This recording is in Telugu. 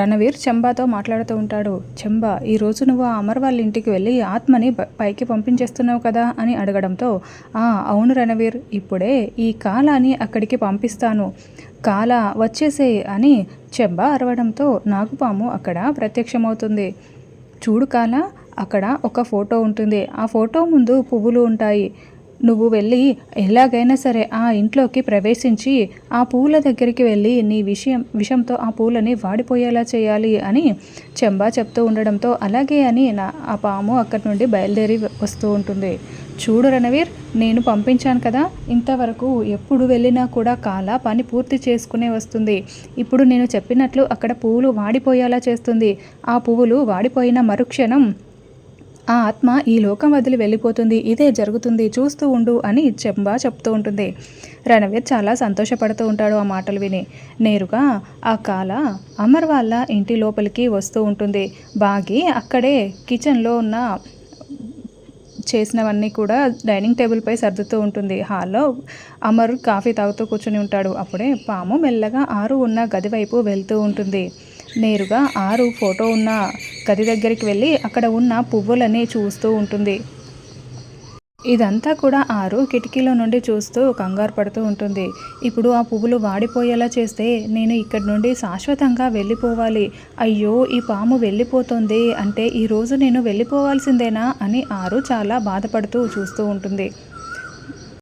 రణవీర్ చెంబాతో మాట్లాడుతూ ఉంటాడు. చెంబా ఈరోజు నువ్వు ఆ అమర్ వాళ్ళ ఇంటికి వెళ్ళి ఆత్మని పైకి పంపించేస్తున్నావు కదా? అని అడగడంతో ఆ అవును రణవీర్ ఇప్పుడే ఈ కాలాని అక్కడికి పంపిస్తాను. కాల వచ్చేసే అని చెంబా అరవడంతో నాగుపాము అక్కడ ప్రత్యక్షమవుతుంది. చూడు కాల అక్కడ ఒక ఫోటో ఉంటుంది. ఆ ఫోటో ముందు పువ్వులు ఉంటాయి. నువ్వు వెళ్ళి ఎలాగైనా సరే ఆ ఇంట్లోకి ప్రవేశించి ఆ పూల దగ్గరికి వెళ్ళి నీ విషయం విషంతో ఆ పూలని వాడిపోయేలా చేయాలి అని చెంబా చెప్తూ ఉండడంతో అలాగే అని నా ఆ పాము అక్కడి నుండి బయలుదేరి వస్తూ ఉంటుంది. చూడు రణవీర్ నేను పంపించాను కదా ఇంతవరకు ఎప్పుడు వెళ్ళినా కూడా కాల పని పూర్తి చేసుకునే వస్తుంది. ఇప్పుడు నేను చెప్పినట్లు అక్కడ పువ్వులు వాడిపోయేలా చేస్తుంది. ఆ పువ్వులు వాడిపోయిన మరుక్షణం ఆ ఆత్మ ఈ లోకం వదిలి వెళ్ళిపోతుంది ఇదే జరుగుతుంది చూస్తూ ఉండు అని చెంబా చెప్తూ ఉంటుంది. రణవీర్ చాలా సంతోషపడుతూ ఉంటాడు ఆ మాటలు విని. నేరుగా ఆ కాల అమర్ వాళ్ళ ఇంటి లోపలికి వస్తూ ఉంటుంది. బాగి అక్కడే కిచెన్లో ఉన్న చేసినవన్నీ కూడా డైనింగ్ టేబుల్పై సర్దుతూ ఉంటుంది. హాల్లో అమర్ కాఫీ తాగుతూ కూర్చొని ఉంటాడు. అప్పుడే పాము మెల్లగా ఆరు ఉన్న గది వైపు వెళ్తూ ఉంటుంది. నేరుగా ఆరు ఫోటో ఉన్న గది దగ్గరికి వెళ్ళి అక్కడ ఉన్న పువ్వులని చూస్తూ ఉంటుంది. ఇదంతా కూడా ఆరు కిటికీలో నుండి చూస్తూ కంగారు పడుతూ ఉంటుంది. ఇప్పుడు ఆ పువ్వులు వాడిపోయేలా చేస్తే నేను ఇక్కడి నుండి శాశ్వతంగా వెళ్ళిపోవాలి. అయ్యో ఈ పాము వెళ్ళిపోతుంది అంటే ఈరోజు నేను వెళ్ళిపోవాల్సిందేనా అని ఆరు చాలా బాధపడుతూ చూస్తూ ఉంటుంది.